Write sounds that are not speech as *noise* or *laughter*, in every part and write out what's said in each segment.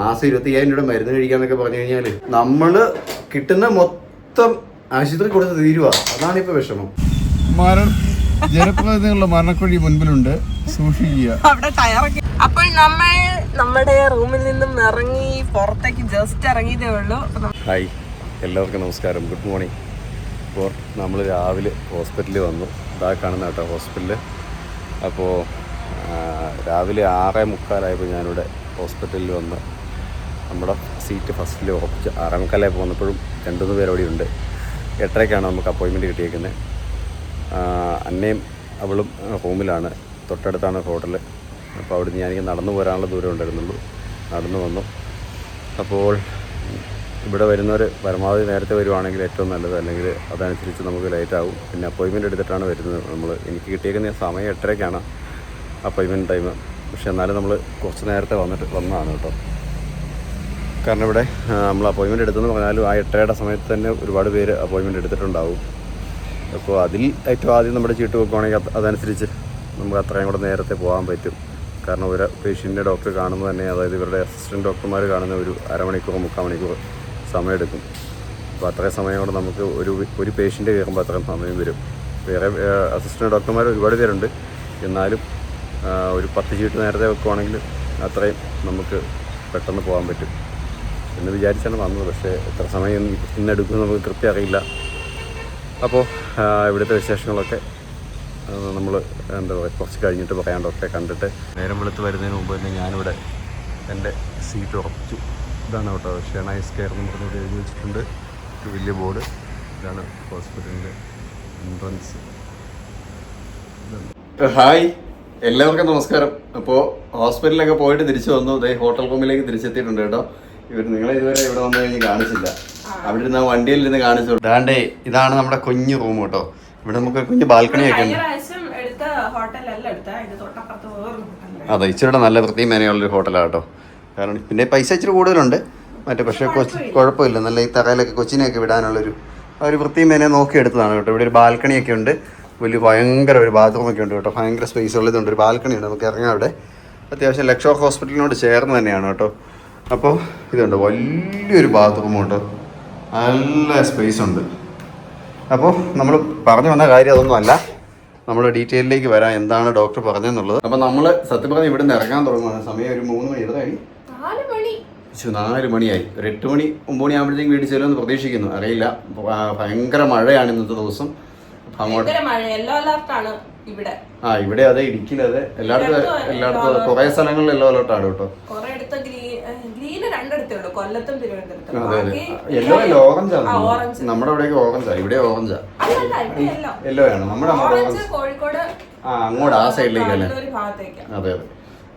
മാസം ഇരുപത്തി അയ്യായിരം രൂപ മരുന്ന് കഴിക്കാന്നൊക്കെ പറഞ്ഞു കഴിഞ്ഞാൽ നമ്മൾ കിട്ടുന്ന മൊത്തം ആശുപത്രി കൊടുത്ത് തീരുവ. അതാണ് ഇപ്പൊ വിഷമം. മരണ ജനപ്രതിനിധികളുടെ മരണക്കുഴി മുൻപിലുണ്ട്. സൂക്ഷിക്കുക. അപ്പോൾ നമ്മൾ നമ്മുടെ റൂമിൽ നിന്നും ഇറങ്ങി പുറത്തേക്ക് ജസ്റ്റ് ഇറങ്ങിയതേ ഉള്ളൂ. ഹായ്. എല്ലാവർക്കും നമസ്കാരം. ഗുഡ് മോർണിംഗ് അപ്പോൾ നമ്മൾ രാവിലെ ഹോസ്പിറ്റലിൽ വന്നു. ഇതാ കാണുന്ന കേട്ടോ ഹോസ്പിറ്റലിൽ അപ്പോൾ രാവിലെ ആറേ മുക്കാലായപ്പോൾ ഞാനിവിടെ ഹോസ്പിറ്റലിൽ വന്ന് നമ്മുടെ സീറ്റ് ഫസ്റ്റിൽ ഉറപ്പിച്ച് ആറേ മുക്കാലായി പോന്നപ്പോഴും രണ്ടുമൂന്ന് പേര് അവിടെ ഉണ്ട്. എട്ടരയ്ക്കാണ് നമുക്ക് അപ്പോയിൻമെന്റ് കിട്ടിയേക്കുന്നത് അന്നയും അവളും റൂമിലാണ്. തൊട്ടടുത്താണ് ഹോട്ടൽ അപ്പോൾ അവിടെ നിന്ന് ഞാനിങ്ങനെ നടന്നു പോരാനുള്ള ദൂരം ഉണ്ടായിരുന്നുള്ളൂ. നടന്നു വന്നു. അപ്പോൾ ഇവിടെ വരുന്നവർ പരമാവധി നേരത്തെ വരുവാണെങ്കിൽ ഏറ്റവും നല്ലത്. അല്ലെങ്കിൽ അതനുസരിച്ച് നമുക്ക് ലേറ്റ് ആവും. പിന്നെ അപ്പോയിൻമെന്റ് എടുത്തിട്ടാണ് വരുന്നത് നമ്മൾ എനിക്ക് കിട്ടിയേക്കുന്ന സമയം എട്ടരയ്ക്കാണ് അപ്പോയിൻമെന്റ് ടൈം പക്ഷേ എന്നാലും നമ്മൾ കുറച്ച് നേരത്തെ വന്നിട്ട് വന്നതാണ് കേട്ടോ. കാരണം ഇവിടെ നമ്മൾ അപ്പോയിൻമെന്റ് എടുത്തെന്ന് പറഞ്ഞാലും ആ എട്ടരയുടെ സമയത്ത് തന്നെ ഒരുപാട് പേര് അപ്പോയിൻമെന്റ് എടുത്തിട്ടുണ്ടാവും. അപ്പോൾ അതിൽ ഏറ്റവും ആദ്യം നമ്മുടെ ചീട്ട് വെക്കുവാണെങ്കിൽ അതനുസരിച്ച് നമുക്ക് അത്രയും കൂടെ നേരത്തെ പോകാൻ പറ്റും. കാരണം ഒരു പേഷ്യന്റെ ഡോക്ടർ കാണുന്നത് തന്നെ അതായത് ഇവരുടെ അസിസ്റ്റന്റ് ഡോക്ടർമാർ കാണുന്ന ഒരു അരമണിക്കൂർ മുക്കാൽ മണിക്കൂർ സമയമെടുക്കും. അപ്പോൾ അത്രയും സമയം കൊണ്ട് നമുക്ക് ഒരു ഒരു പേഷ്യന്റ് കയറുമ്പോൾ അത്രയും സമയം വരും. വേറെ അസിസ്റ്റന്റ് ഡോക്ടർമാർ ഒരുപാട് പേരുണ്ട്. എന്നാലും ഒരു പത്ത് ചീട്ട് നേരത്തെ വെക്കുവാണെങ്കിൽ അത്രയും നമുക്ക് പെട്ടെന്ന് പോകാൻ പറ്റും. എന്ന് വിചാരിച്ചാണ് വന്നത്. പക്ഷേ എത്ര സമയം ഇന്നെടുക്കും നമുക്ക് കൃത്യം അറിയില്ല. അപ്പോൾ ഇവിടുത്തെ വിശേഷങ്ങളൊക്കെ നമ്മൾ എന്താ പറയുക കുറച്ച് കഴിഞ്ഞിട്ട് പറയാണ്ടൊക്കെ കണ്ടിട്ട് നേരം വെളുത്ത് വരുന്നതിന് മുമ്പ് തന്നെ ഞാനിവിടെ എന്റെ സീറ്റ് ഉറപ്പിച്ചു. ഇതാണ് കേട്ടോ ഷെണൈസ് കെയർ എന്ന് പറഞ്ഞിട്ട് എഴുതി വെച്ചിട്ടുണ്ട്. ഒരു വലിയ ബോർഡ്. ഇതാണ് ഹോസ്പിറ്റലിന്റെ എൻട്രൻസ്. ഹായ് എല്ലാവർക്കും നമസ്കാരം. അപ്പോൾ ഹോസ്പിറ്റലിലൊക്കെ പോയിട്ട് തിരിച്ചു വന്നു. ദേ ഹോട്ടൽ റൂമിലേക്ക് തിരിച്ചെത്തിയിട്ടുണ്ട് കേട്ടോ. ഇവർ നിങ്ങളെ ഇതുവരെ ഇവിടെ വന്നു കഴിഞ്ഞ് കാണിച്ചില്ല. അവിടെ ഇരുന്ന് വണ്ടിയിൽ ഇരുന്ന് കാണിച്ചു ദാണ്ടേ ഇതാണ് നമ്മുടെ കുഞ്ഞു റൂം കേട്ടോ. ഇവിടെ നമുക്ക് കുഞ്ഞു ഉണ്ട്. ഇത് തൊട്ടപ്പുറത്ത് വേറൊരു അതെ ഇച്ചിരിയുടെ നല്ല വൃത്തിയും മേനെയുള്ളൊരു ഹോട്ടലാണ് കേട്ടോ. കാരണം പിന്നെ പൈസ ഇച്ചിരി കൂടുതലുണ്ട്. മറ്റേ പക്ഷേ കൊച്ചി കുഴപ്പമില്ല. നല്ല ഈ തറയിലൊക്കെ കൊച്ചിനെയൊക്കെ വിടാനുള്ളൊരു ആ ഒരു വൃത്തിയും മേനെ നോക്കി എടുത്തതാണ് കേട്ടോ. ഇവിടെ ഒരു ബാൽക്കണിയൊക്കെ ഉണ്ട്. വലിയ ഭയങ്കര ഒരു ബാത്റൂമൊക്കെ ഉണ്ട് കേട്ടോ. ഭയങ്കര സ്പേസ് ഉള്ളതുണ്ട്. ഒരു ബാൽക്കണി ഉണ്ട് നമുക്ക് ഇറങ്ങാം അവിടെ. അത്യാവശ്യം ലക്ഷോ ഹോസ്പിറ്റലിനോട് ചേർന്ന് തന്നെയാണ് കേട്ടോ. അപ്പോൾ ഇതുണ്ട് വലിയൊരു ബാത്റൂമുണ്ട് നല്ല സ്പേസ് ഉണ്ട്. അപ്പോൾ നമ്മൾ പറഞ്ഞു വന്ന കാര്യം അതൊന്നുമല്ല നമ്മൾ ഡീറ്റെയിലേക്ക് വരാം എന്താണ് ഡോക്ടർ പറഞ്ഞതെന്നുള്ളത് അപ്പോൾ നമ്മൾ സത്യം പറഞ്ഞാൽ ഇവിടെ നിന്ന് ഇറങ്ങാൻ തുടങ്ങുന്ന സമയം ഒരു മൂന്ന് മണി നാല് മണി. നാല് മണിയായി. ഒരു എട്ട് മണി ഒമ്പത് മണി ആകുമ്പോഴത്തേക്കും വീട്ടിൽ ചെല്ലുമെന്ന് പ്രതീക്ഷിക്കുന്നു. അറിയില്ല. ഭയങ്കര മഴയാണ് ഇന്നത്തെ ദിവസം. അങ്ങോട്ട് യെല്ലോ ഇവിടെ. ആ ഇവിടെ അതെ ഇടുക്കിയിലെ എല്ലായിടത്തും എല്ലായിടത്തും കുറേ സ്ഥലങ്ങളിൽ എല്ലോ അലർട്ടാണ് കേട്ടോ. ഗ്രീൻ രണ്ടിടത്തേ ഉള്ളൂ. കൊല്ലത്തും തിരുവനന്തപുരത്തും. ബാക്കി യെല്ലോ അല്ല ഓറഞ്ച് ആ, ആണ് നമ്മുടെ അവിടെയൊക്കെ ഓറഞ്ചാ ഇവിടെ ഓറഞ്ചാ അല്ലല്ല ഇവിടെ യെല്ലോ. യെല്ലോ ആണ്. നമ്മുടെ അങ്ങോട്ട് ഓറഞ്ച് ഓറഞ്ച് കോഴിക്കോട് ആ അങ്ങോട്ട് ആ സൈഡിലേക്ക് അല്ലേ ഒരു ഭാഗത്തേക്ക് അതെ അതെ.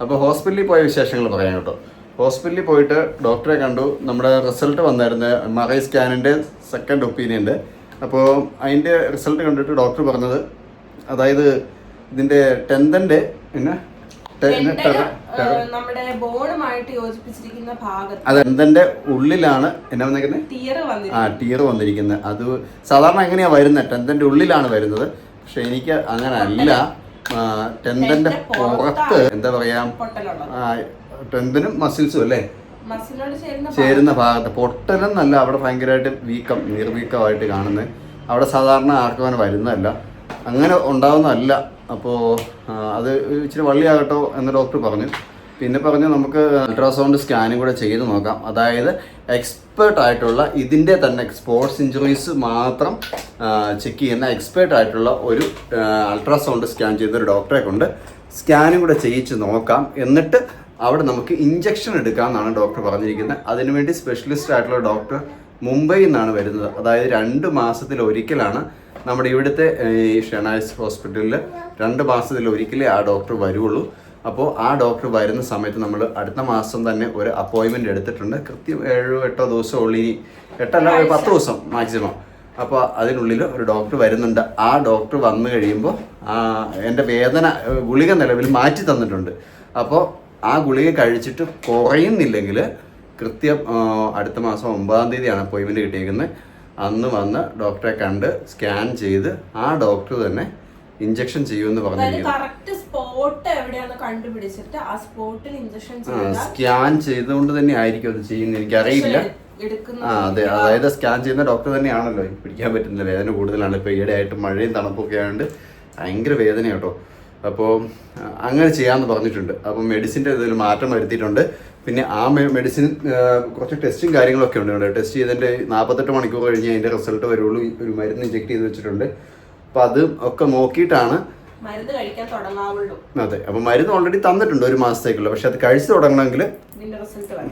അപ്പോൾ ഹോസ്പിറ്റലിൽ പോയ വിശേഷങ്ങൾ പറയാം കേട്ടോ. ഹോസ്പിറ്റലിൽ പോയിട്ട് ഡോക്ടറെ കണ്ടു. നമ്മുടെ റിസൾട്ട് വന്നായിരുന്നു. എം ആർ ഐ സ്കാനിന്റെ സെക്കൻഡ് ഒപ്പീനിയന്റെ അപ്പോൾ അതിന്റെ റിസൾട്ട് കണ്ടിട്ട് ഡോക്ടർ പറഞ്ഞത് അതായത് ഇതിന്റെ ടെൻതന്റെ പിന്നെ നമ്മുടെ ബോണുമായിട്ട് യോജിപ്പിച്ചിരിക്കുന്ന ഭാഗത്ത് അത് ഉള്ളിലാണ് എന്നാ വന്നിരിക്കുന്നത്. തിയറ് ആ ടിയർ ടീർ വന്നിരിക്കുന്നത്. അത് സാധാരണ എങ്ങനെയാ വരുന്നത് ടെന്തന്റെ ഉള്ളിലാണ് വരുന്നത്. പക്ഷെ എനിക്ക് അങ്ങനെ അല്ല ടെന്തന്റെ പുറത്ത് എന്താ പറയാ ടെന്തിനും മസിൽസും അല്ലേ? ചേരുന്ന ഭാഗത്ത്. പൊട്ടലെന്നല്ല അവിടെ ഭയങ്കരമായിട്ട് വീക്കം നീർവീക്കമായിട്ട് കാണുന്നത് അവിടെ സാധാരണ ആർക്കും അങ്ങനെ വരുന്നതല്ല. അങ്ങനെ ഉണ്ടാവുന്നതല്ല. അപ്പോൾ അത് ഇച്ചിരി വള്ളിയാകട്ടോ എന്ന് ഡോക്ടർ പറഞ്ഞു. പിന്നെ പറഞ്ഞു നമുക്ക് അൾട്രാസൗണ്ട് സ്കാനും കൂടെ ചെയ്ത് നോക്കാം. അതായത് എക്സ്പേർട്ട് ആയിട്ടുള്ള ഇതിന്റെ തന്നെ സ്പോർട്സ് ഇഞ്ചുറീസ് മാത്രം ചെക്ക് ചെയ്യുന്ന എക്സ്പേർട്ട് ആയിട്ടുള്ള ഒരു അൾട്രാസൗണ്ട് സ്കാൻ ചെയ്ത ഒരു ഡോക്ടറെ കൊണ്ട് സ്കാനും കൂടെ ചെയ്യിച്ച് നോക്കാം. എന്നിട്ട് അവിടെ നമുക്ക് ഇഞ്ചക്ഷൻ എടുക്കാം എന്നാണ് ഡോക്ടർ പറഞ്ഞിരിക്കുന്നത്. അതിനുവേണ്ടി സ്പെഷ്യലിസ്റ്റ് ആയിട്ടുള്ള ഡോക്ടർ മുംബൈയിൽ നിന്നാണ് വരുന്നത്. അതായത് രണ്ട് മാസത്തിൽ ഒരിക്കലാണ് നമ്മുടെ ഇവിടുത്തെ ഈ ഷെണായ്സ് ഹോസ്പിറ്റലിൽ രണ്ട് മാസത്തിൽ ഒരിക്കലേ ആ ഡോക്ടർ വരുള്ളൂ അപ്പോൾ ആ ഡോക്ടർ വരുന്ന സമയത്ത് നമ്മൾ അടുത്ത മാസം തന്നെ ഒരു അപ്പോയിൻമെന്റ് എടുത്തിട്ടുണ്ട്. കൃത്യം ഏഴോ എട്ടോ ദിവസം ഉള്ളി എട്ടല്ല ഒരു പത്ത് ദിവസം മാക്സിമം. അപ്പോൾ അതിനുള്ളിൽ ഒരു ഡോക്ടർ വരുന്നുണ്ട്. ആ ഡോക്ടർ വന്നു കഴിയുമ്പോൾ എന്റെ വേദന ഗുളിക നിലവിൽ മാറ്റി തന്നിട്ടുണ്ട്. അപ്പോൾ ആ ഗുളിക കഴിച്ചിട്ട് കുറയുന്നില്ലെങ്കിൽ കൃത്യം അടുത്ത മാസം ഒമ്പതാം തീയതിയാണ് അപ്പോയിൻമെന്റ് കിട്ടിയേക്കുന്നത് അന്ന് വന്ന് ഡോക്ടറെ കണ്ട് സ്കാൻ ചെയ്ത് ആ ഡോക്ടർ തന്നെ ഇഞ്ചക്ഷൻ ചെയ്യുമെന്ന് പറഞ്ഞു സ്പോട്ട് കണ്ടുപിടിച്ചിട്ട് ആ സ്പോട്ടിൽ ഇഞ്ചക്ഷൻ സ്കാൻ ചെയ്തുകൊണ്ട് തന്നെ ആയിരിക്കും അത് ചെയ്യുന്നത്. എനിക്കറിയില്ല. എടുക്കുന്ന ആ അതെ അതായത് സ്കാൻ ചെയ്യുന്ന ഡോക്ടർ തന്നെയാണല്ലോ. എനിക്ക് പിടിക്കാൻ പറ്റുന്നില്ല വേദന കൂടുതലാണ്. ഇപ്പോൾ ഈയിടെ ആയിട്ട് മഴയും തണുപ്പൊക്കെ ആയതുകൊണ്ട് ഭയങ്കര വേദന കേട്ടോ അപ്പോൾ അങ്ങനെ ചെയ്യാമെന്ന് പറഞ്ഞിട്ടുണ്ട്. അപ്പോൾ മെഡിസിന്റെ ഇതിൽ മാറ്റം വരുത്തിയിട്ടുണ്ട്. പിന്നെ ആ മെഡിസിൻ കുറച്ച് ടെസ്റ്റും കാര്യങ്ങളൊക്കെ ഉണ്ട് ഇവിടെ. ടെസ്റ്റ് ചെയ്തതിന്റെ നാൽപ്പത്തെട്ട് മണിക്കൂർ കഴിഞ്ഞ് അതിന്റെ റിസൾട്ട് വരുള്ളൂ. ഒരു മരുന്ന് ഇഞ്ചെക്ട് ചെയ്ത് വെച്ചിട്ടുണ്ട്. അപ്പം അത് ഒക്കെ നോക്കിയിട്ടാണ് മരുന്ന് കഴിക്കാൻ തുടങ്ങാവുള്ളൂ. അതെ. അപ്പോൾ മരുന്ന് ഓൾറെഡി തന്നിട്ടുണ്ട് ഒരു മാസത്തേക്കുള്ള. പക്ഷെ അത് കഴിച്ചു തുടങ്ങണമെങ്കിൽ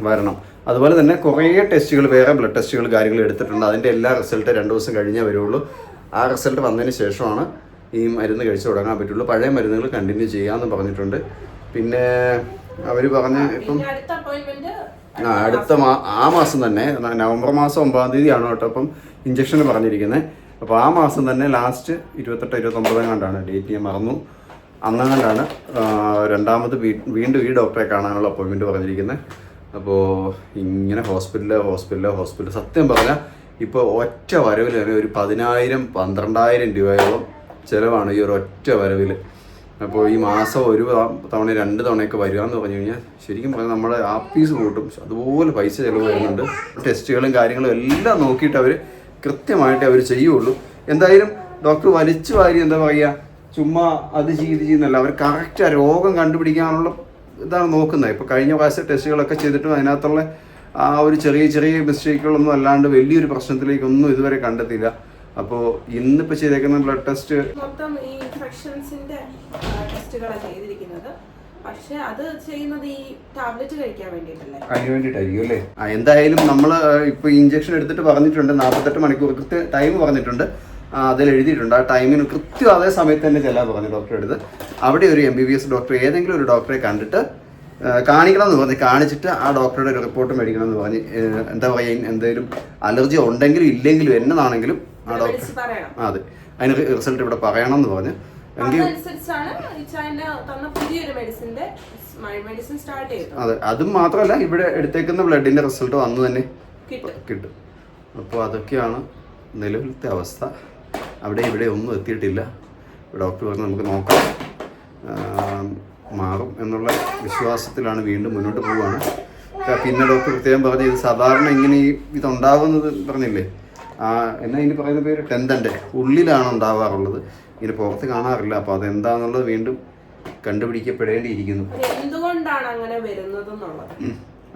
വരണം. അതുപോലെ തന്നെ കുറേ ടെസ്റ്റുകൾ വേറെ ബ്ലഡ് ടെസ്റ്റുകൾ കാര്യങ്ങൾ എടുത്തിട്ടുണ്ട്. അതിന്റെ എല്ലാ റിസൾട്ട് രണ്ട് ദിവസം കഴിഞ്ഞേ വരുള്ളൂ. ആ റിസൾട്ട് വന്നതിന് ശേഷമാണ് ഈ മരുന്ന് കഴിച്ചു തുടങ്ങാൻ പറ്റുള്ളൂ. പഴയ മരുന്നുകൾ കണ്ടിന്യൂ ചെയ്യാമെന്ന് പറഞ്ഞിട്ടുണ്ട്. പിന്നെ അവർ പറഞ്ഞ് ഇപ്പം ആ അടുത്ത മാ ആ മാസം തന്നെ നവംബർ മാസം ഒമ്പതാം തീയതിയാണ് കേട്ടോ അപ്പം ഇഞ്ചക്ഷൻ പറഞ്ഞിരിക്കുന്നത് അപ്പോൾ ആ മാസം തന്നെ ലാസ്റ്റ് ഇരുപത്തെട്ട് ഇരുപത്തൊമ്പതാം കണ്ടാണ്. ഡേറ്റ് ഞാൻ മറന്നു. അന്നങ്ങാണ്ടാണ് രണ്ടാമത് വീണ്ടും ഈ ഡോക്ടറെ കാണാനുള്ള അപ്പോയിൻമെന്റ് പറഞ്ഞിരിക്കുന്നത് അപ്പോൾ ഇങ്ങനെ ഹോസ്പിറ്റലിൽ ഹോസ്പിറ്റലിൽ ഹോസ്പിറ്റൽ സത്യം പറഞ്ഞാൽ ഇപ്പോൾ ഒറ്റ വരവിൽ തന്നെ ഒരു പതിനായിരം പന്ത്രണ്ടായിരം രൂപയോളം ചിലവാണ് ഈ ഒരു ഒറ്റ വരവിൽ അപ്പോൾ ഈ മാസം ഒരു തവണ രണ്ട് തവണയൊക്കെ വരിക എന്ന് പറഞ്ഞു കഴിഞ്ഞാൽ ശരിക്കും പറഞ്ഞാൽ നമ്മുടെ ആപ്പീസ് കൂട്ടും. അതുപോലെ പൈസ ചിലവ് വരുന്നുണ്ട്. ടെസ്റ്റുകളും കാര്യങ്ങളും എല്ലാം നോക്കിയിട്ട് അവർ കൃത്യമായിട്ട് അവർ ചെയ്യുള്ളൂ. എന്തായാലും ഡോക്ടർ വലിച്ചു വാരി എന്താ പറയുക ചുമ്മാ അത് ചെയ്ത് ചെയ്യുന്നല്ല അവർ കറക്റ്റ് ആ രോഗം കണ്ടുപിടിക്കാനുള്ള ഇതാണ് നോക്കുന്നത്. ഇപ്പോൾ കഴിഞ്ഞ പ്രാവശ്യം ടെസ്റ്റുകളൊക്കെ ചെയ്തിട്ടും അതിനകത്തുള്ള ആ ഒരു ചെറിയ ചെറിയ മിസ്റ്റേക്കുകളൊന്നും അല്ലാണ്ട് വലിയൊരു പ്രശ്നത്തിലേക്കൊന്നും ഇതുവരെ കണ്ടെത്തിയില്ല. അപ്പോൾ ഇന്നിപ്പോൾ ചെയ്തേക്കുന്ന ബ്ലഡ് ടെസ്റ്റ് മൊത്തം ഈ ഇൻഫെക്ഷൻസിന്റെ ടെസ്റ്റുകളാണ് ചെയ്തിരിക്കുന്നത്. പക്ഷെ അത് ചെയ്യുന്നത് ഈ ടാബ്ലറ്റ് കഴിക്കാൻ വേണ്ടിയിട്ടല്ലേ? അതിന് വേണ്ടിയിട്ടായിരിക്കും അല്ലേ? ആ എന്തായാലും നമ്മൾ ഇപ്പോൾ ഇഞ്ചക്ഷൻ എടുത്തിട്ട് പറഞ്ഞിട്ടുണ്ട്. നാൽപ്പത്തെട്ട് മണിക്കൂർ കൃത്യ ടൈം പറഞ്ഞിട്ടുണ്ട്. അതിൽ എഴുതിയിട്ടുണ്ട്. ആ ടൈമിന് കൃത്യം അതേ സമയത്ത് തന്നെ ചെല്ലാൻ പറഞ്ഞു ഡോക്ടറെ അടുത്ത്. അവിടെ ഒരു M B B S doctor ഏതെങ്കിലും ഒരു ഡോക്ടറെ കണ്ടിട്ട് കാണിക്കണം എന്ന് പറഞ്ഞ്. കാണിച്ചിട്ട് ആ ഡോക്ടറുടെ ഒരു റിപ്പോർട്ട് മേടിക്കണം എന്ന് പറഞ്ഞ്. എന്താ പറയുക എന്തെങ്കിലും അലർജി ഉണ്ടെങ്കിലും ഇല്ലെങ്കിലും എന്നതാണെങ്കിലും ആ ഡോക്ടർ. അതെ. അതിന് റിസൾട്ട് ഇവിടെ പറയണം എന്ന് പറഞ്ഞ്. എങ്കിൽ അതെ. അതും മാത്രമല്ല ഇവിടെ എടുത്തേക്കുന്ന ബ്ലഡിന്റെ റിസൾട്ട് അന്ന് തന്നെ. കിട്ടും. അപ്പൊ അപ്പോൾ അതൊക്കെയാണ് നിലവിലത്തെ അവസ്ഥ. അവിടെ ഇവിടെ ഒന്നും എത്തിയിട്ടില്ല. ഡോക്ടർ പറഞ്ഞ് നമുക്ക് നോക്കാം. മാറും എന്നുള്ള വിശ്വാസത്തിലാണ് വീണ്ടും മുന്നോട്ട് പോവുകയാണ്. പിന്നെ ഡോക്ടർ പ്രത്യേകം പറഞ്ഞു ഇത് സാധാരണ ഇങ്ങനെ ഈ ഇതുണ്ടാവുന്നത് പറഞ്ഞില്ലേ? എന്നാ ഇനി പറയുന്ന പേര്? ടെന്തന്റെ ഉള്ളിലാണ് ഉണ്ടാവാറുള്ളത്. ഇനി പുറത്ത് കാണാറില്ല. അപ്പോൾ അതെന്താണെന്നുള്ളത് വീണ്ടും കണ്ടുപിടിക്കപ്പെടേണ്ടിയിരിക്കുന്നു. അത് എന്തുകൊണ്ടാണ് അങ്ങനെ വരുന്നത്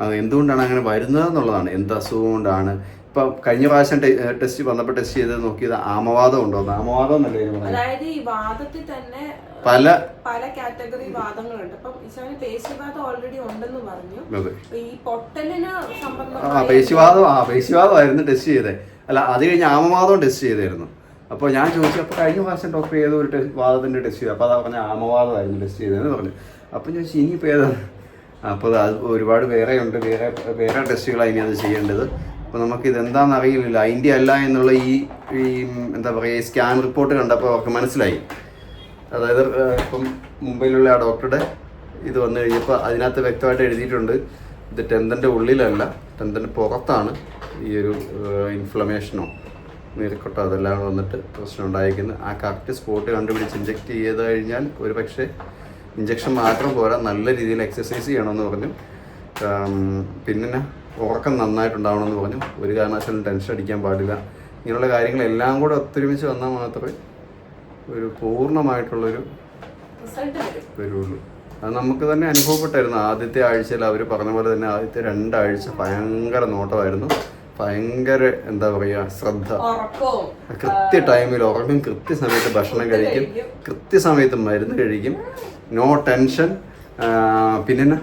അത് എന്തുകൊണ്ടാണ് അങ്ങനെ വരുന്നത് എന്നുള്ളതാണ് എന്ത് അസുഖം കൊണ്ടാണ് ഇപ്പം കഴിഞ്ഞ പ്രാവശ്യം ടെസ്റ്റ് വന്നപ്പോൾ ടെസ്റ്റ് ചെയ്ത് നോക്കിയത് ആമവാദം ഉണ്ടോ? ആമവാദം എന്നല്ലേ അതായത് ഈ വാദത്തിൽ തന്നെ പല പല കാറ്റഗറി വാദങ്ങളുണ്ട്. അപ്പം പേശിവാദം ഓൾറെഡി ഉണ്ടെന്ന് പറഞ്ഞു. ഈ പൊട്ടലിന് ആ സംബന്ധമായ പേശിവാദം ആ പേശിവാദമായിരുന്നു ടെസ്റ്റ് ചെയ്തത് അല്ല അത് കഴിഞ്ഞ് ആമവാദം ടെസ്റ്റ് ചെയ്തായിരുന്നു. അപ്പോൾ ഞാൻ ചോദിച്ചു അപ്പോൾ കഴിഞ്ഞ പ്രാവശ്യം ഡോക്ടർ ഏതോ ഒരു ടെസ്റ്റ് വാദത്തിന്റെ ടെസ്റ്റ് ചെയ്തു. അപ്പോൾ അതാ പറഞ്ഞ ആമവാദമായിരുന്നു ടെസ്റ്റ് ചെയ്തതെന്ന് പറഞ്ഞു. അപ്പോൾ ഞാൻ ചോദിച്ചു ഇനിയിപ്പോൾ ഏതാണ് അപ്പോൾ അത് ഒരുപാട് വേറെ ഉണ്ട് വേറെ വേറെ ടെസ്റ്റുകളാണ് ഇനി അത് ചെയ്യേണ്ടത്. അപ്പോൾ നമുക്ക് ഇതെന്താണെന്ന് അറിയില്ല അതിന്റെ അല്ല എന്നുള്ള ഈ ഈ എന്താ പറയുക സ്കാൻ റിപ്പോർട്ട് കണ്ടപ്പോൾ അവർക്ക് മനസ്സിലായി. അതായത് ഇപ്പം മുംബൈയിലുള്ള ആ ഡോക്ടറുടെ ഇത് വന്നു കഴിഞ്ഞപ്പോൾ അതിനകത്ത് വ്യക്തമായിട്ട് എഴുതിയിട്ടുണ്ട്. ഇത് ടെന്തന്റെ ഉള്ളിലല്ല. ടെന്തന്റെ പുറത്താണ് ഈ ഒരു ഇൻഫ്ലമേഷനോ നീർക്കൊട്ടോ അതെല്ലാം വന്നിട്ട് പ്രശ്നം ഉണ്ടായിരിക്കുന്നത്. ആ കറക്റ്റ് സ്പോട്ട് കണ്ടുപിടിച്ച് ഇഞ്ചെക്ട് ചെയ്ത് കഴിഞ്ഞാൽ ഒരു പക്ഷേ ഇഞ്ചക്ഷൻ മാത്രം പോരാ നല്ല രീതിയിൽ എക്സസൈസ് ചെയ്യണമെന്ന് പറഞ്ഞു. പിന്നെ ഉറക്കം നന്നായിട്ടുണ്ടാവണമെന്ന് പറഞ്ഞു. ഒരു കാരണവശാലും ടെൻഷൻ അടിക്കാൻ പാടില്ല. ഇങ്ങനെയുള്ള കാര്യങ്ങളെല്ലാം കൂടെ ഒത്തൊരുമിച്ച് വന്നാൽ മാത്രമേ ഒരു പൂർണമായിട്ടുള്ളൊരു വരുള്ളൂ. അത് നമുക്ക് തന്നെ അനുഭവപ്പെട്ടായിരുന്നു. ആദ്യത്തെ ആഴ്ചയിൽ അവർ പറഞ്ഞ പോലെ തന്നെ ആദ്യത്തെ രണ്ടാഴ്ച ഭയങ്കര നോട്ടമായിരുന്നു. ഭയങ്കര എന്താ പറയുക ശ്രദ്ധ. കൃത്യ ടൈമിൽ ഉറങ്ങും കൃത്യസമയത്ത് ഭക്ഷണം കഴിക്കും കൃത്യസമയത്ത് മരുന്ന് കഴിക്കും. നോ ടെൻഷൻ പിന്നെ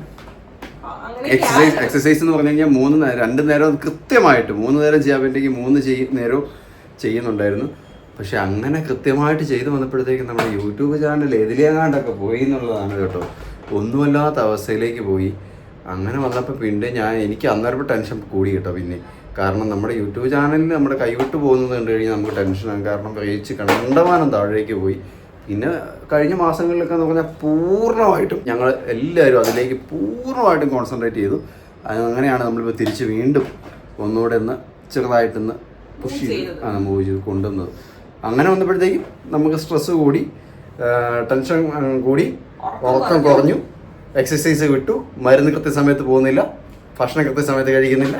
എക്സസൈസ് എക്സസൈസ് എന്ന് പറഞ്ഞു കഴിഞ്ഞാൽ മൂന്ന് നേരം രണ്ട് നേരം കൃത്യമായിട്ട് മൂന്ന് നേരം ചെയ്യാൻ വേണ്ടിയെങ്കിൽ മൂന്ന് നേരവും ചെയ്യുന്നുണ്ടായിരുന്നു. പക്ഷെ അങ്ങനെ കൃത്യമായിട്ട് ചെയ്തു വന്നപ്പോഴത്തേക്കും നമ്മുടെ യൂട്യൂബ് ചാനൽ എതിലേങ്ങാണ്ടൊക്കെ പോയി എന്നുള്ളതാണ് കേട്ടോ. ഒന്നുമല്ലാത്ത അവസ്ഥയിലേക്ക് പോയി. അങ്ങനെ വന്നപ്പോൾ പിന്നെ ഞാൻ എനിക്ക് അന്നേരം ടെൻഷൻ കൂടി കേട്ടോ പിന്നെ. കാരണം നമ്മുടെ യൂട്യൂബ് ചാനലിൽ നമ്മുടെ കൈവിട്ട് പോകുന്നത് കണ്ടു കഴിഞ്ഞാൽ നമുക്ക് ടെൻഷനാണ് കാരണം റീച്ച് കണ്ടമാനം താഴേക്ക് പോയി. പിന്നെ കഴിഞ്ഞ മാസങ്ങളിലൊക്കെ എന്ന് പറഞ്ഞാൽ പൂർണമായിട്ടും ഞങ്ങൾ എല്ലാവരും അതിലേക്ക് പൂർണമായിട്ടും കോൺസെൻട്രേറ്റ് ചെയ്തു. അങ്ങനെയാണ് നമ്മളിപ്പോൾ തിരിച്ച് വീണ്ടും ഒന്നുകൂടെ ഒന്ന് ചെറുതായിട്ടൊന്ന് പുഷ് ചെയ്ത് മൂവ് ചെയ്ത് കൊണ്ടുവന്നത്. അങ്ങനെ വന്നപ്പോഴത്തേക്കും നമുക്ക് സ്ട്രെസ് കൂടി ടെൻഷൻ കൂടി ഉറക്കം കുറഞ്ഞു. എക്സസൈസ് വിട്ടു. മരുന്ന് കൃത്യസമയത്ത് പോകുന്നില്ല. ഭക്ഷണം കൃത്യസമയത്ത് കഴിക്കുന്നില്ല.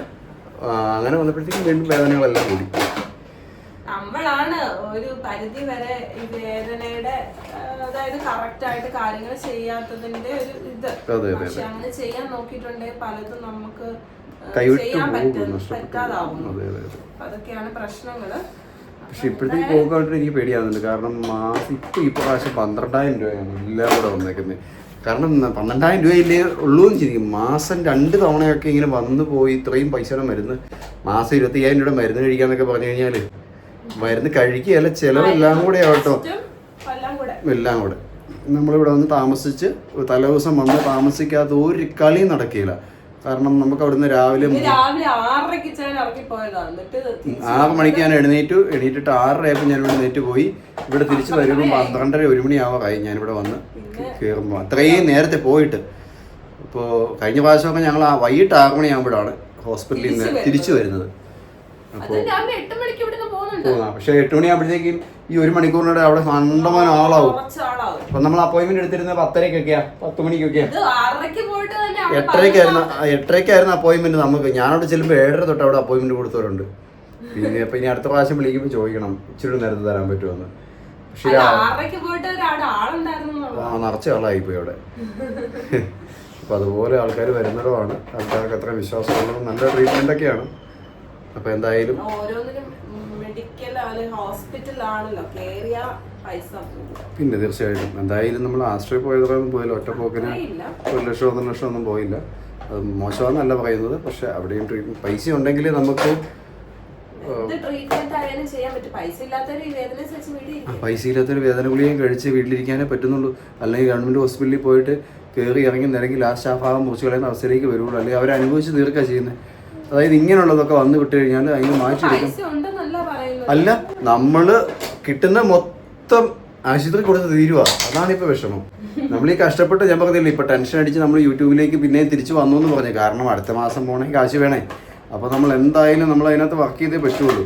അങ്ങനെ വന്നപ്പോഴത്തേക്കും വീണ്ടും വേദനകളെല്ലാം കൂടി. നമ്മളാണ് ഒരു പരിധി വരെ ഈ വേദനയുടെ അതായത് കറക്റ്റ് ആയിട്ട് കാര്യങ്ങൾ ചെയ്യാത്തതിന്റെ ഒരു ഇത്. പക്ഷെ അങ്ങനെ ചെയ്യാൻ നോക്കിയിട്ടുണ്ടെങ്കിൽ പലതും നമുക്ക് ചെയ്യാൻ പറ്റാതാവുന്നു. അതെ അതെ അതെ. അതൊക്കെയാണ് പ്രശ്നങ്ങൾ. പക്ഷെ ഇപ്പോഴത്തേക്ക് പോകാണ്ട് എനിക്ക് പേടിയാവുന്നുണ്ട്. കാരണം മാസം ഇപ്പോൾ ഈ പ്രാവശ്യം പന്ത്രണ്ടായിരം രൂപയാണ് എല്ലാം കൂടെ വന്നേക്കുന്നത്. കാരണം പന്ത്രണ്ടായിരം രൂപയില്ലേ ഉള്ളൂ എന്ന് ശരിക്കും മാസം രണ്ട് തവണയൊക്കെ ഇങ്ങനെ വന്നു പോയി ഇത്രയും പൈസയുടെ മരുന്ന് മാസം ഇരുപത്തി അയ്യായിരം രൂപ മരുന്ന് കഴിക്കാന്നൊക്കെ പറഞ്ഞു കഴിഞ്ഞാൽ മരുന്ന് കഴിക്കുകയല്ല ചിലവെല്ലാം കൂടെ ആവട്ടോ. എല്ലാം കൂടെ. നമ്മളിവിടെ വന്ന് താമസിച്ച് തലേ ദിവസം വന്ന് താമസിക്കാത്ത ഒരു കളിയും നടക്കില്ല കാരണം നമുക്ക് അവിടുന്ന് രാവിലെ രാവിലെ ആറരയ്ക്ക് ഞാൻ ആറ് മണിക്ക് ഞാൻ എഴുന്നേറ്റു എണീറ്റിട്ട് ആറരയായപ്പോൾ ഞാൻ ഇവിടെ എഴുന്നേറ്റ് പോയി. ഇവിടെ തിരിച്ചു വരുമ്പോൾ പന്ത്രണ്ടര ഒരു മണിയാവാറായി ഞാനിവിടെ വന്ന് കയറുമ്പോൾ അത്രയും നേരത്തെ പോയിട്ട്. ഇപ്പോൾ കഴിഞ്ഞ പ്രാവശ്യമൊക്കെ ഞങ്ങൾ ആ വൈകിട്ട് ആറ് മണിയാകുമ്പോഴാണ് ഹോസ്പിറ്റലിൽ നിന്ന് തിരിച്ചു വരുന്നത്. പക്ഷേ എട്ട് മണിയാകുമ്പോഴത്തേക്കും ഈ ഒരു മണിക്കൂറിനോട് അവിടെ കണ്ടമാൻ ആളാവും. അപ്പൊ നമ്മൾ അപ്പോയിന്റ്മെന്റ് എടുത്തിരുന്നത് പത്തരക്കൊക്കെയാ പത്ത് മണിക്കൊക്കെയാ എട്ടരക്കായിരുന്നു എട്ടരക്കായിരുന്നു അപ്പോയിന്റ്മെന്റ് നമുക്ക്. ഞാനവിടെ ചെല്ലുമ്പോൾ ഏഴര തൊട്ട് അവിടെ അപ്പോയിന്റ്മെന്റ് കൊടുത്തവരുണ്ട്. പിന്നെ അപ്പൊ ഇനി അടുത്ത പ്രാവശ്യം വിളിക്കുമ്പോൾ ചോദിക്കണം ഇച്ചിരി നേരത്തെ തരാൻ പറ്റുമെന്ന്. പക്ഷേ. ആ നിറച്ച ആളായിപ്പോയി അവിടെ. *laughs* അപ്പൊ അതുപോലെ ആൾക്കാർ വരുന്നിടമാണ്. ആൾക്കാർക്ക് അത്ര വിശ്വാസമുള്ളതും നല്ല ട്രീറ്റ്മെന്റ് ഒക്കെയാണ്. അപ്പൊ എന്തായാലും ഓരോന്നിനും മെഡിക്കൽ ഹോസ്പിറ്റലാണല്ലോ കേറിയ പൈസ പിന്നെ തീർച്ചയായിട്ടും. എന്തായാലും നമ്മൾ ആശ്രയ പോയതൊന്നും പോയില്ല ഒറ്റ പോക്കിന് ഒരു ലക്ഷം ഒന്നര ലക്ഷം ഒന്നും പോയില്ല. അത് മോശമാണെന്നല്ല പറയുന്നത്. പക്ഷെ അവിടെയും ട്രീറ്റ്മെന്റ് പൈസ ഉണ്ടെങ്കിൽ നമുക്ക് പൈസ ഇല്ലാത്തൊരു വേദന ഗുളിയും കഴിച്ച് വീട്ടിലിരിക്കാനേ പറ്റുന്നുള്ളൂ. അല്ലെങ്കിൽ ഗവൺമെന്റ് ഹോസ്പിറ്റലിൽ പോയിട്ട് കയറി ഇറങ്ങി നിരങ്ങി ലാസ്റ്റ് ആ ഭാഗം മുറിച്ച് കളയുന്ന അവസ്ഥയിലേക്ക് വരുള്ളൂ. അല്ലെങ്കിൽ അവർ അനുഭവിച്ച് തീർക്കുക ചെയ്യുന്നത് അതായത് ഇങ്ങനെയുള്ളതൊക്കെ വന്നു വിട്ടു കഴിഞ്ഞാൽ അതിന് മാറ്റിയെടുക്കും അല്ല നമ്മൾ കിട്ടുന്ന മൊത്തം ആശുപത്രി കൊടുത്ത് തീരുക അതാണ് ഇപ്പോൾ വിഷമം. നമ്മൾ ഈ കഷ്ടപ്പെട്ട് ഞാൻ പറഞ്ഞില്ല ഇപ്പോൾ ടെൻഷൻ അടിച്ച് നമ്മൾ യൂട്യൂബിലേക്ക് പിന്നെയും തിരിച്ചു വന്നു എന്ന് പറഞ്ഞു. കാരണം അടുത്ത മാസം പോകണേ കാശ് വേണേ. അപ്പോൾ നമ്മൾ എന്തായാലും നമ്മൾ അതിനകത്ത് വർക്ക് ചെയ്തേ പറ്റുള്ളൂ.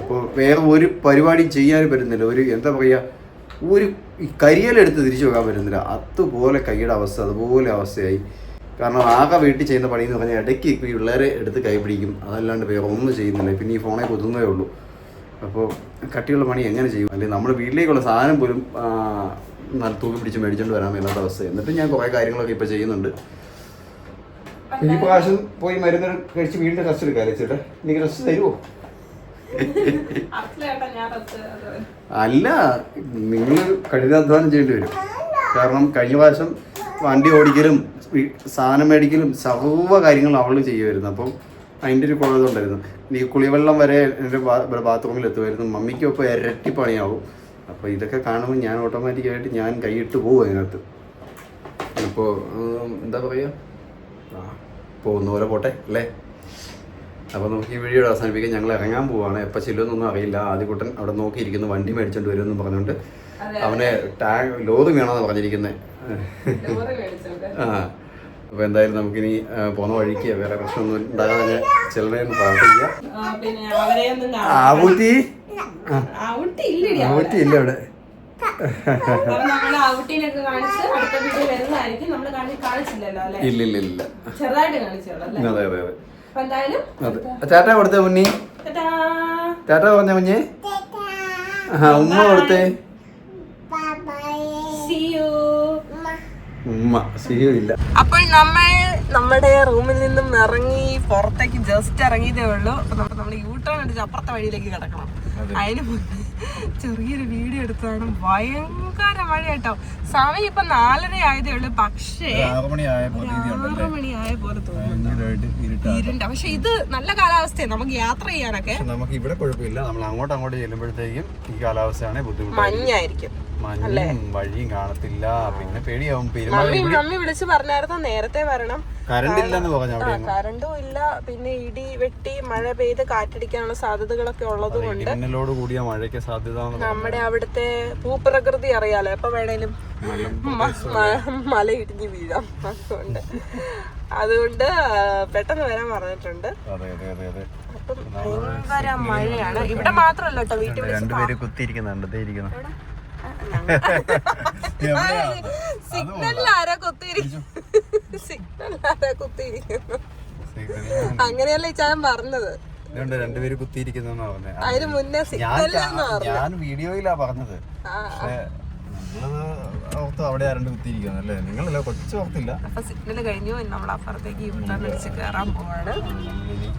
അപ്പോൾ വേറെ ഒരു പരിപാടി ചെയ്യാൻ പറ്റുന്നില്ല. ഒരു എന്താ പറയുക ഒരു കരിയലെടുത്ത് തിരിച്ചു പോകാൻ പറ്റുന്നില്ല. അതുപോലെ കൈയുടെ അവസ്ഥ അതുപോലെ അവസ്ഥയായി. കാരണം ആകെ വീട്ടിൽ ചെയ്യുന്ന പണി എന്ന് പറഞ്ഞാൽ ഇടയ്ക്ക് ഈ പിള്ളേരെ എടുത്ത് കൈപിടിക്കും അതല്ലാണ്ട് വേറെ ഒന്നും ചെയ്യുന്നില്ല. പിന്നെ ഈ ഫോണെ കൊതുന്നേ ഉള്ളൂ. അപ്പോൾ കട്ടിയുള്ള പണി എങ്ങനെ ചെയ്യും? അല്ലെങ്കിൽ നമ്മൾ വീട്ടിലേക്കുള്ള സാധനം പോലും നല്ല തൂക്കി പിടിച്ച് മേടിച്ചുകൊണ്ട് വരാൻ മേലാത്ത അവസ്ഥ. എന്നിട്ട് ഞാൻ കുറേ കാര്യങ്ങളൊക്കെ ഇപ്പോൾ ചെയ്യുന്നുണ്ട്. ഈ പ്രാവശ്യം പോയി മരുന്ന് കഴിച്ച് വീണ്ടും റെസ്റ്റ് എടുക്കാം ചേട്ടാ? എനിക്ക് റെസ്റ്റ് തരുമോ അല്ല നിങ്ങൾ കഠിനാധ്വാനം ചെയ്യേണ്ടി വരും. കാരണം കഴിഞ്ഞ പ്രാവശ്യം വണ്ടി ഓടിക്കലും സാധനം മേടിക്കലും സർവ കാര്യങ്ങളും അവൾ ചെയ്യുമായിരുന്നു. അപ്പം അതിന്റെ ഒരു കുഴപ്പമുണ്ടായിരുന്നു ഈ കുളിവെള്ളം വരെ എന്റെ ബാത്റൂമിൽ എത്തുമായിരുന്നു. മമ്മിക്കൊപ്പം ഇരട്ടി പണിയാവും. അപ്പോൾ ഇതൊക്കെ കാണുമ്പോൾ ഞാൻ ഓട്ടോമാറ്റിക്കായിട്ട് ഞാൻ കൈയിട്ട് പോകും അതിനകത്ത്. അപ്പോൾ എന്താ പറയുക? പോകുന്ന പോലെ പോട്ടെ അല്ലേ? അപ്പോൾ നമുക്ക് ഈ വീഡിയോ അവസാനിപ്പിക്കാൻ ഞങ്ങൾ ഇറങ്ങാൻ പോവുകയാണ് എപ്പോൾ ചെല്ലുമെന്നൊന്നും അറിയില്ല. ആദ്യകൂട്ടൻ അവിടെ നോക്കിയിരിക്കുന്നു. വണ്ടി മേടിച്ചോണ്ട് വരുമെന്ന് പറഞ്ഞുകൊണ്ട്. അവനെ ടാഗ് ലോറി വേണമെന്ന് പറഞ്ഞിരിക്കുന്നത് ആ അപ്പോൾ എന്തായാലും നമുക്കിനി പോന്ന വഴിക്ക് വേറെ പ്രശ്നമൊന്നും ഉണ്ടാകാതെ ചിലരെ ഒന്ന് പ്രാർത്ഥിക്കുക ഇല്ല അപ്പൊ അല്ലെ? ഇല്ല ഇല്ല ഇല്ല അതെ അപ്പൊ കൊടുത്തേ മുന്നി ടാറ്റാ. പറഞ്ഞ മുന്നേ ആ ഉമ്മ കൊടുത്തേ. ഉമ്മ. അപ്പോൾ നമ്മൾ നമ്മുടെ റൂമിൽ നിന്നും ഇറങ്ങി പുറത്തേക്ക് ജസ്റ്റ് ഇറങ്ങിയതേ ഉള്ളൂ. അപ്പൊ നമ്മൾ നമ്മൾ യൂട്ടേൺ എടുത്ത് അപ്പുറത്തെ വഴിയിലേക്ക് കിടക്കണം. അതിന് മുന്നേ ചെറിയൊരു വീഡിയോ എടുത്താണ്. ഭയങ്കര മഴ കേട്ടോ സമയം ഇപ്പൊ നാലര ആയതേ ഉള്ളൂ. പക്ഷേ ആറ് മണിയായ ആയ പോലെ തോന്നുന്നു. ഇരുണ്ട. പക്ഷെ ഇത് നല്ല കാലാവസ്ഥയാണ് നമുക്ക് യാത്ര ചെയ്യാനൊക്കെ. നമുക്ക് ഇവിടെ കുഴപ്പമില്ല. നമ്മൾ അങ്ങോട്ട് അങ്ങോട്ട് ചെല്ലുമ്പോഴത്തേക്കും ഈ കാലാവസ്ഥയാണ് ബുദ്ധിമുട്ട് മഞ്ഞായിരിക്കും. മഞ്ഞും വഴിയും കാണത്തില്ല. പിന്നെ പേടിയാവും. മമ്മി മമ്മി വിളിച്ച് പറഞ്ഞായിരുന്നു? നേരത്തെ വരണം. കറണ്ട് ഇല്ലെന്ന് പറഞ്ഞു അവിടെ കറണ്ടും ഇല്ല. പിന്നെ ഇടി വെട്ടി മഴ പെയ്ത് കാറ്റടിക്കാനുള്ള സാധ്യതകളൊക്കെ ഉള്ളത് കൊണ്ട് ഇടിമിന്നലോട് കൂടിയ മഴയ്ക്ക് സാധ്യത എന്ന് പറഞ്ഞു. നമ്മുടെ അവിടുത്തെ ഭൂപ്രകൃതി അറിയാലോ. എപ്പോ വേണേലും മ- മ- മല ഇടിഞ്ഞ് വീഴാം. അതുകൊണ്ട് അതുകൊണ്ട് ആ, പെട്ടെന്ന് വരാൻ പറഞ്ഞിട്ടുണ്ട്. അതെ അതെ അതെ അതെ. അപ്പം ഭയങ്കര മഴയാണ്. ഇവിടെ മാത്രമല്ല കേട്ടോ വീട്ടിൽ വിളിച്ച് രണ്ടുപേര് കുത്തിയിരിക്കുന്നുണ്ട്. ഇരിക്കുന്നു? സിഗ്നലിൽ ആരാ കുത്തിയിരിക്കുന്നു സിഗ്നലിൽ ആരാ കുത്തിയിരിക്കുന്നു അങ്ങനെയല്ല ഈ ചാൻ പറഞ്ഞത്? രണ്ടുപേര് കുത്തിയിരിക്കുന്നെന്നാ പറഞ്ഞത് അതിന് മുന്നേ ഞാൻ വീഡിയോയിലാ പറഞ്ഞത്. പക്ഷേ ഓർത്ത് അവിടെ ആരണ്ട് കുത്തിയിരിക്കുന്നു അല്ലേ? നിങ്ങളല്ല കൊച്ചു ഓർത്തില്ല. അപ്പൊ സിഗ്നൽ കഴിഞ്ഞു നമ്മൾ അപ്പുറത്തേക്ക് യൂട്ടേൺ അടിച്ച് കയറാൻ പോവാണ്. നമ്മളിനി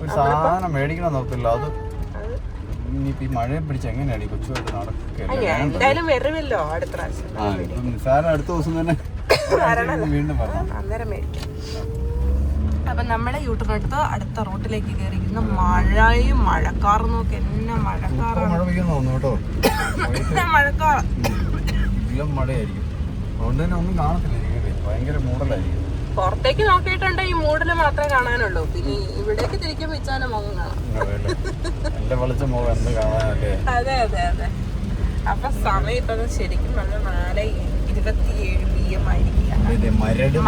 ഒരു സാധനം മേടിക്കണം നോക്കില്ല അത് ഇനിയിപ്പോ ഈ മഴയെ പിടിച്ച് എങ്ങനെയാണ് ഈ കൊച്ചുമായിട്ട് അയ്യ, എന്തായാലും വരുമല്ലോ അടുത്ത പ്രാവശ്യം. ആ ഇപ്പം നിസ്സാരം അടുത്ത ദിവസം തന്നെ *laughs* വീണ്ടും പറഞ്ഞു അന്നേരം മേടിക്കാം. അപ്പൊ നമ്മളെ യൂട്യൂബിനടുത്ത് എടുത്ത് അടുത്ത റോട്ടിലേക്ക് കയറിയിരിക്കുന്ന മഴയും മഴക്കാറും നോക്കി. എന്നെ മഴക്കാറാണ് മഴ പെയ്യുന്ന തോന്നുന്നു കേട്ടോ. എന്നെ മഴക്കാറ്. നല്ല മഴയായിരിക്കും. അതുകൊണ്ട് തന്നെ ഒന്നും കാണത്തില്ല ഭയങ്കര മൂടലായിരിക്കും. പുറത്തേക്ക് നോക്കിയിട്ടുണ്ട് ഈ മൂഡിൽ മാത്രമേ കാണാനുള്ളൂ. പിന്നെ ഇവിടേക്ക് തിരിക്കും വെച്ചാലും മുഖം കാണാം അതെ അതെ അതെ. അപ്പൊ സമയം ഇപ്പൊ ശരിക്കും നല്ല നാല് ഇരുപത്തിയേഴ് പി എം ആയിരിക്കും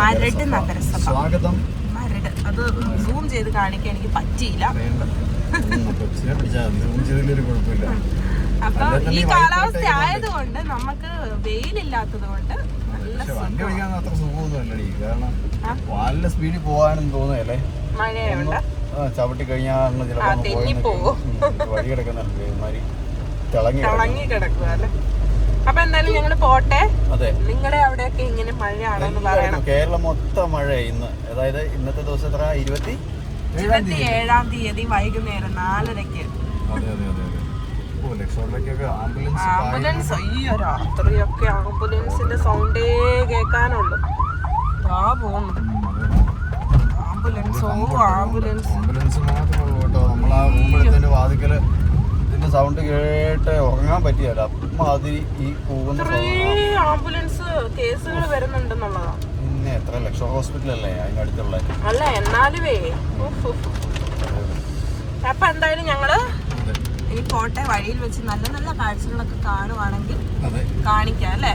മരട് നഗരസഭ. സ്വാഗതം. മരട്. അത് സൂം ചെയ്ത് കാണിക്കാൻ എനിക്ക് പറ്റിയില്ല. അപ്പൊ ഈ കാലാവസ്ഥ ആയതുകൊണ്ട് നമുക്ക് വെയിലില്ലാത്തത് കൊണ്ട് പക്ഷെ വണ്ടി ഓടിക്കാൻ അത്ര കാരണം? നല്ല സ്പീഡിൽ പോകാനും തോന്നുകയല്ലേ? ചവിട്ടി കഴിഞ്ഞാൽ അങ്ങ്. വഴി കിടക്കുന്നുണ്ട് ഇമാതിരി തിളങ്ങി കിടക്കും. കിടക്കുക അല്ലേ? അപ്പൊ എന്തായാലും ഞങ്ങൾ പോട്ടെ. അതെ. നിങ്ങളുടെ അവിടെയൊക്കെ ഇങ്ങനെ മഴയാണെന്ന് പറയണം. കേരളം മൊത്തം മഴ ഇന്ന് അതായത് ഇന്നത്തെ ദിവസം എത്ര ഇരുപത്തി? ഇരുപത്തി ഏഴാം തീയതി വൈകുന്നേരം നാലരയ്ക്ക്. അതെ അതെ അതെ. ആംബുലൻസ് അയ്യോ രാത്രിയൊക്കെ ആംബുലൻസിന്റെ സൗണ്ടേ കേൾക്കാനുള്ളൂ. ആ പോകുന്നു ആംബുലൻസ് ഓ ആംബുലൻസ്. ആംബുലൻസ് മാത്രമേ കേട്ടോ. നമ്മൾ ആ റൂമെടുത്തതിന്റെ വാതിക്കൽ ഇതിന്റെ സൗണ്ട് കേട്ട് ഉറങ്ങാൻ പറ്റിയല്ല. അമ്മാതിരി ഈ ഇത്രേ ആംബുലൻസ് കേസുകൾ വരുന്നുണ്ടെന്നുള്ളതാ. പിന്നെ എത്ര ലക്ഷോ ഹോസ്പിറ്റലല്ലേ അതിന്റെ അടുത്തുള്ള? അല്ല ഉഫ്. അപ്പൊ എന്തായാലും ഞങ്ങൾ ഇനി പോട്ടെ വഴിയിൽ വെച്ച് നല്ല നല്ല കാഴ്ചകളൊക്കെ കാണുവാണെങ്കിൽ കാണിക്കാം അല്ലേ?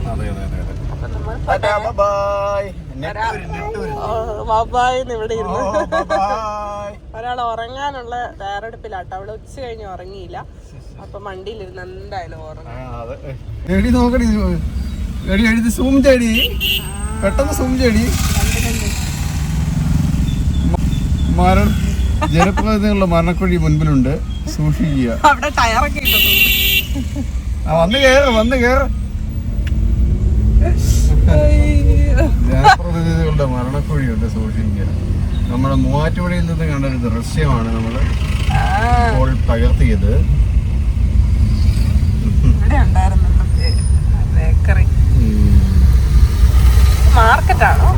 ഇവിടെ ഇരുന്ന്. ബൈ ഒരാൾ ഉറങ്ങാനുള്ള തയ്യാറെടുപ്പിലാട്ടോ. അവൾ ഉച്ച കഴിഞ്ഞ് ഉറങ്ങിയില്ല. അപ്പൊ വണ്ടിയിലിരുന്ന് എന്തായാലും ഉറങ്ങും. സൂം ചെടി പെട്ടെന്ന് സൂം ചെടി മരണ ജനപ്രതിനിധികളുടെ മരണക്കുഴി മുൻപിലുണ്ട്. സൂക്ഷിക്കുക. അവിടെ ടയറൊക്കെ വന്ന് കേറ് വന്ന് കേറ്. ജനപ്രതിനിധികളുടെ മരണക്കുഴിയുണ്ട് സൂക്ഷിക്കുക. നമ്മുടെ മൂവാറ്റുപുഴയിൽ നിന്ന് കണ്ട ഒരു ദൃശ്യമാണ് നമ്മൾ ഇപ്പോൾ പകർത്തിയത് ഇവിടെ ഉണ്ടായിരുന്നു ബേക്കറി. മാർക്കറ്റാണോ?